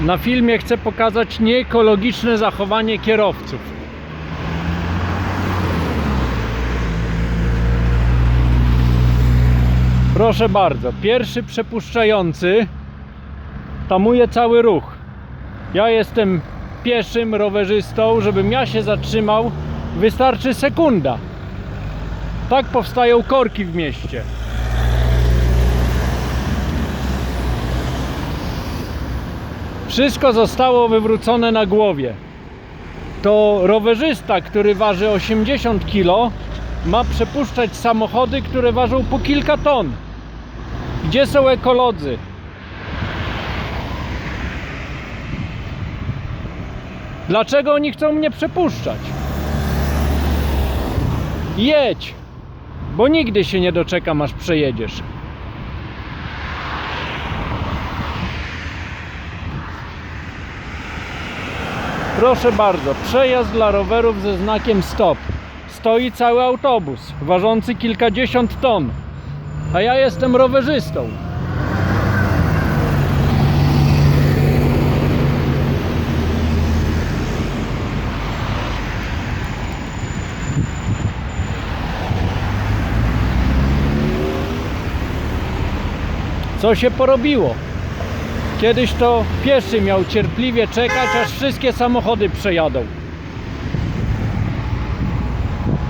Na filmie chcę pokazać nieekologiczne zachowanie kierowców. Proszę bardzo, pierwszy przepuszczający tamuje cały ruch. Ja jestem pieszym rowerzystą, żebym ja się zatrzymał, wystarczy sekunda. Tak powstają korki w mieście. Wszystko zostało wywrócone na głowie. To rowerzysta, który waży 80 kg, ma przepuszczać samochody, które ważą po kilka ton. Gdzie są ekolodzy? Dlaczego oni chcą mnie przepuszczać? Jedź, bo nigdy się nie doczekam, aż przejedziesz. Proszę bardzo, przejazd dla rowerów ze znakiem stop. Stoi cały autobus, ważący kilkadziesiąt ton. A ja jestem rowerzystą. Co się porobiło? Kiedyś to pieszy miał cierpliwie czekać, aż wszystkie samochody przejadą.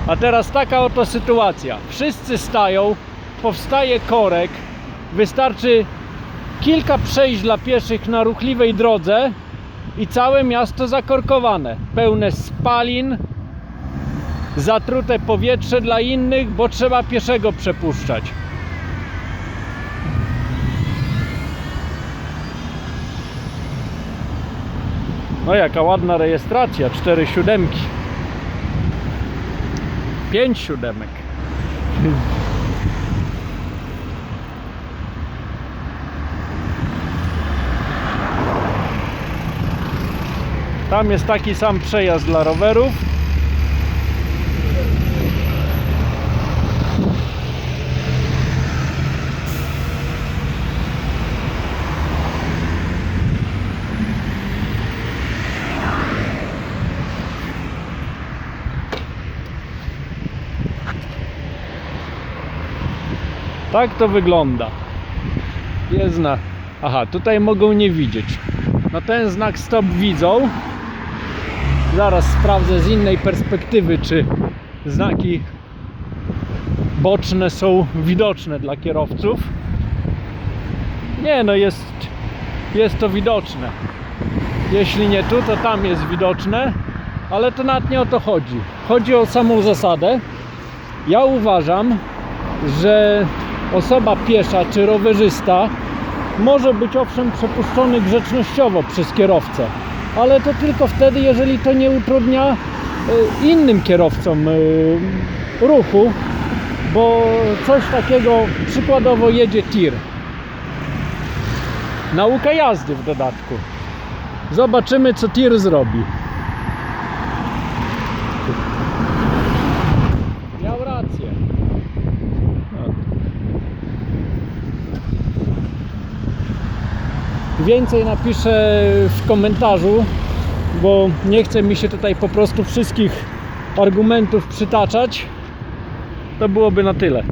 A teraz taka oto sytuacja. Wszyscy stają, powstaje korek, wystarczy kilka przejść dla pieszych na ruchliwej drodze i całe miasto zakorkowane, pełne spalin, zatrute powietrze dla innych, bo trzeba pieszego przepuszczać. No jaka ładna rejestracja, cztery siódemki. Pięć siódemek. Tam jest taki sam przejazd dla rowerów. Tak to wygląda. Jest. Aha, tutaj mogą nie widzieć. No ten znak stop widzą. Zaraz sprawdzę z innej perspektywy, czy znaki boczne są widoczne dla kierowców. Nie, no jest, jest to widoczne. Jeśli nie tu, to tam jest widoczne, ale to nawet nie o to chodzi. Chodzi o samą zasadę. Ja uważam, że osoba piesza czy rowerzysta może być owszem przepuszczony grzecznościowo przez kierowcę, ale to tylko wtedy, jeżeli to nie utrudnia e, innym kierowcom e, ruchu, bo coś takiego przykładowo jedzie tir. Nauka jazdy w dodatku. Zobaczymy, co tir zrobi. Miał rację. No. Więcej napiszę w komentarzu, bo nie chce mi się tutaj po prostu wszystkich argumentów przytaczać. To byłoby na tyle.